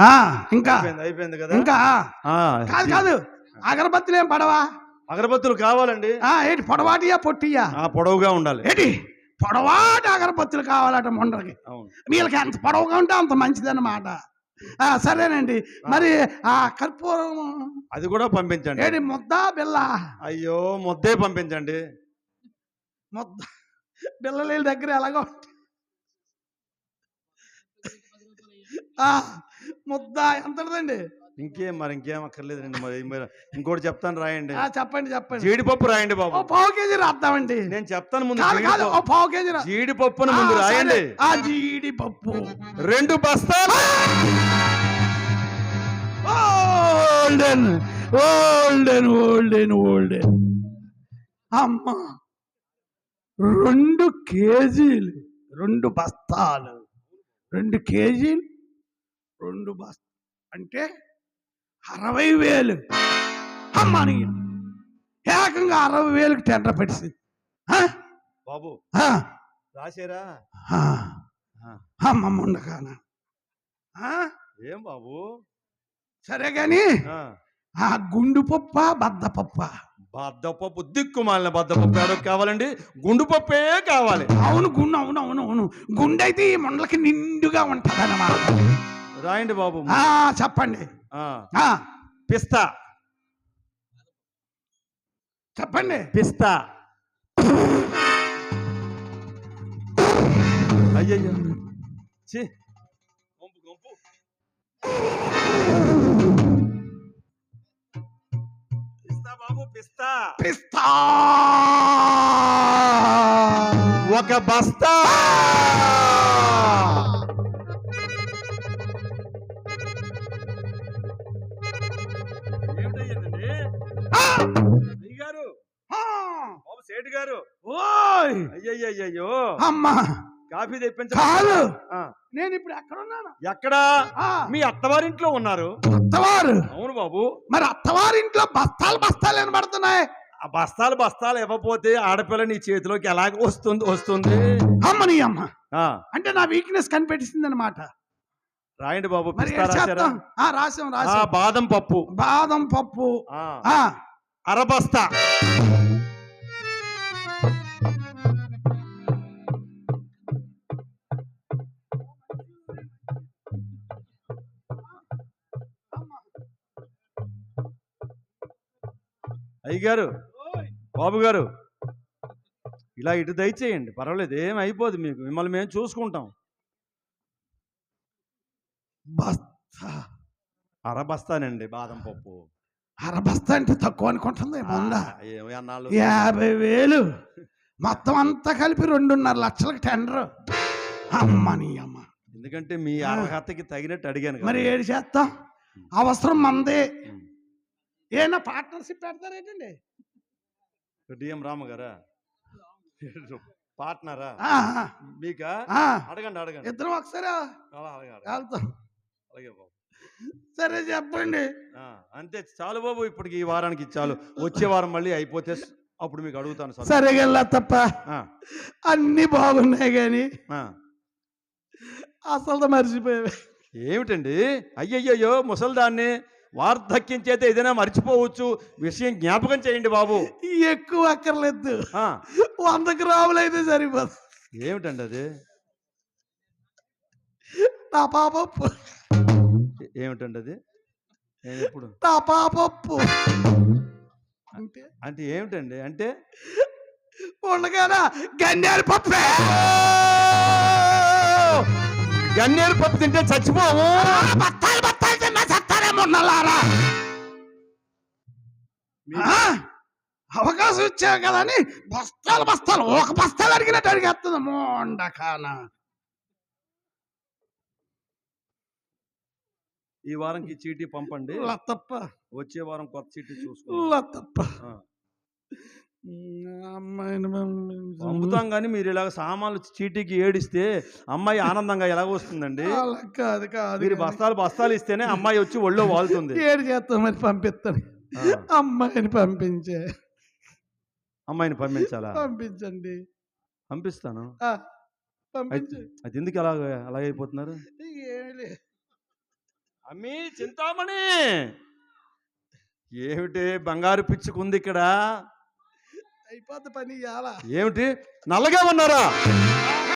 ఆ, ఇంకా అయిపోయింది అయిపోయింది కదా? ఇంకా కాదు కాదు అగరబత్తులు ఏం పడవా? అగరబత్తులు కావాలండి. ఆ, ఏంటి పొడవాటియా పొట్టియా? పొడవుగా ఉండాలి. ఏంటి పొడవాటి అగరబత్తులు కావాలట అవును. వీళ్ళకి ఎంత పొడవుగా ఉంటే అంత మంచిదన్నమాట. ఆ, సరేనండి. మరి ఆ కర్పూరం అది కూడా పంపించండి. ఏడి ముద్ద బిల్ల? అయ్యో ముద్దే పంపించండి. ముద్ద బిల్లల దగ్గర ఎలాగో ఉంటాయి. ఆ, ముద్ద ఎంతదండి ఇంకేం మరి ఇంకేం అక్కర్లేదండి మరి ఇంకోటి చెప్తాను రాయండి. ఆ, చెప్పండి చెప్పండి. జీడిపప్పు రాయండి బాబు. పావు కేజీ రాద్దామండి. నేను చెప్తాను ముందు పావు కేజీ జీడిపప్పును ముందు. రాయండి. ఆ జీడిపప్పు. రెండు బస్తాలు. ఓల్డెన్ ఓల్డెన్ ఓల్డెన్ ఓల్డెన్. అమ్మా! రెండు కేజీలు రెండు బస్తాలు. రెండు కేజీలు రెండు బస్తా అంటే అరవై వేలు. అమ్మని ఏకంగా అరవై వేలకు టెండర్ పెట్టింది? బాబు రాసేరా? ఉండగాన ఆ? ఏం బాబు? సరే గాని ఆ, గుండు పప్ప బద్ద పప్ప? బద్దపప్పు దిక్కుమాలిన బద్దపప్పు ఏడో కావాలండి? గుండు పప్పే కావాలి. అవును గుండు అవును అవును అవును. గుండె అయితే ఈ ముండలకి నిండుగా ఉంటది అన్నమాట రాయండి బాబు. చెప్పండి. పిస్తా. చెప్పండి. పిస్తా. అయ్యయ్యో. ఛీ. గొంపు గొంపు పిస్తా బాబు పిస్తా. పిస్తా. ఒక బస్తా. సేటు గారు? ఓయ్! అయ్యయ్యయ్యో అమ్మా! కాఫీ తెప్పించ కాదు! నేను ఇప్పుడు ఎక్కడా? ఆ, మీ అత్తవారింట్లో ఉన్నారు. అత్తవారు! అవును బాబు. మరి అత్తవారింట్లో బస్తాలు బస్తాలు వినబడుతున్నాయి? ఆ బస్తాలు బస్తాలు ఇవ్వకపోతే ఆడపిల్ల నీ చేతిలోకి ఎలాగ వస్తుంది వస్తుంది? అమ్మ ఆ. అంటే నా వీక్నెస్ కనిపెట్టింది అనమాట రాయండి బాబు రాసాం రాసాం బాదం పప్పు. బాదం పప్పు. ఆ, అయ్యగారు బాబు గారు ఇలా ఇటు దయచేయండి. పర్వాలేదు ఏం అయిపోదు మీకు. మిమ్మల్ని మేము చూసుకుంటాం. బస్తా. అరబస్తానండి బాదం పప్పు. అరబస్తా అంటే తక్కువ అనుకుంటుంది యాభై వేలు. మొత్తం అంతా కలిపి రెండున్నర లక్షలకు టెండర్. అమ్మని అమ్మ. ఎందుకంటే మీ అర్హతకి తగినట్టు అడిగాను మరి. ఏడు చేస్తాం? అవసరం మందే. ఏనా పార్ట్నర్షిప్ పెడతారేటండి డిఎం రామ గారా? పార్ట్నరా? మీకా? అడగండి అడగండి. ఇద్దరం ఒకసారి? అలాగే బాబు. సరే చెప్పండి. అంతే. చాలు బాబు ఇప్పటికి ఈ వారానికి చాలు. వచ్చే వారం మళ్ళీ అయిపోతే అప్పుడు మీకు అడుగుతాను సార్. సరే వెళ్ళా తప్ప. అన్ని బాగున్నాయి కానీ. అసలు మర్చిపోయావి. ఏమిటండి? అయ్యయ్యో ముసల్దాన్ని వార్ధక్యం చేత ఏదైనా మర్చిపోవచ్చు. విషయం జ్ఞాపకం చేయండి బాబు. ఎక్కువ అక్కర్లేదు. వంద గ్రాములు అయితే సరిపోదు. ఏమిటండి అది? నా పాపప్పు. ఏమిటండి అది? ఎప్పుడు? నా పాపప్పు. అంటే? అంటే ఏమిటండి? అంటే? ఉండగానా? గన్నేరు పప్పే. గన్నేరు పప్పు తింటే చచ్చిపోవు. బత్తాలు ఆ? అవకాశం ఇచ్చావు కదా అని బస్తాలు బస్తాలు ఒక బస్తాలు అడిగినట్టు అడిగేస్తుంది. మోండకాన ఈ వారంకి చీటీ పంపండి. లతప్ప. వచ్చే వారం కొత్త చీటీ చూసుకో లతప్ప. ఆ. అమ్మాయిని పంపుతాం కానీ మీరు ఇలాగ సామాన్లు చీటీకి ఏడిస్తే అమ్మాయి ఆనందంగా ఎలాగ వస్తుందండి? అలా కాదు కాదు మీరు. బస్తాలు బస్తాలు ఇస్తేనే అమ్మాయి వచ్చి ఒళ్ళో వాలుతుంది. ఏడు చేస్తాం మరి పంపిస్తాను. అమ్మాయిని పంపించే. అమ్మాయిని పంపించాలా? పంపించండి. పంపిస్తాను. ఆ, పంపించు. అది ఎందుకు అలాగ అలాగైపోతున్నారు ఏమీ లేదు. అమ్మీ చింతామణి! ఏమిటి బంగారు పిచ్చుకుంది ఇక్కడ? అయిపోద్ది పని ఇవాళ ఏమిటి? నల్లగా ఉన్నారా?